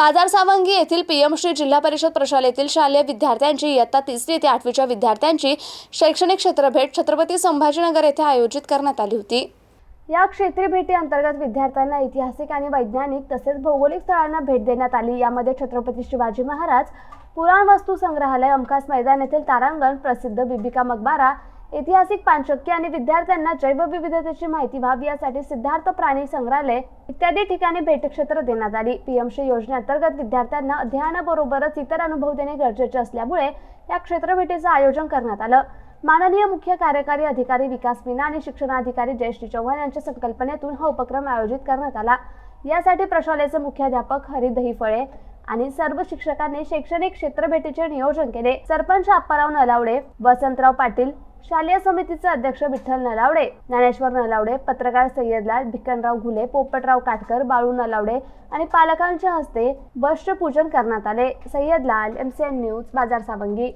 बाजार सावंगी येथील पीएम श्री जिल्हा परिषद प्रशालेतील शालेय विद्यार्थ्यांची इयत्ता तिसरी ते आठवीच्या विद्यार्थ्यांची शैक्षणिक क्षेत्रभेट छत्रपती संभाजीनगर येथे आयोजित करण्यात आली होती. या क्षेत्रभेटी अंतर्गत विद्यार्थ्यांना ऐतिहासिक आणि वैज्ञानिक तसेच भौगोलिक स्थळांना भेट देण्यात आली. यामध्ये छत्रपती शिवाजी महाराज पुराण वस्तू संग्रहालय अमखास मैदान येथील तारांगण प्रसिद्ध बिबिका मकबारा ऐतिहासिक पानचक्की आणि विद्यार्थ्यांना जैवविविधतेची माहिती व्हावी यासाठी सिद्धार्थ प्राणी संग्रहालय इत्यादी ठिकाणी भेटक्षेत्र देण्यात आली. पीएमशी योजनेअंतर्गत विद्यार्थ्यांना अध्ययनाबरोबरच इतर अनुभव देणे गरजेचे असल्यामुळे या क्षेत्रभेटीचं आयोजन करण्यात आलं. माननीय मुख्य कार्यकारी अधिकारी विकास मीना आणि शिक्षणाधिकारी जयश्री चव्हाण यांच्या संकल्पनेतून हा उपक्रम आयोजित करण्यात आला. यासाठी प्रशालेचे मुख्याध्यापक हरी दहीफळे आणि सर्व शिक्षकांनी शैक्षणिक क्षेत्रभेटीचे नियोजन केले. सरपंच अप्पाराव नलावडे वसंतराव पाटील शालेय समितीचे अध्यक्ष विठ्ठल नलावडे ज्ञानेश्वर नलावडे पत्रकार सय्यदलाल भिक्कनराव घुले पोपटराव काटकर बाळू नलावडे आणि पालकांच्या हस्ते वस्त्र पूजन करण्यात आले. Sayyadlal N news Bazar Sawangi.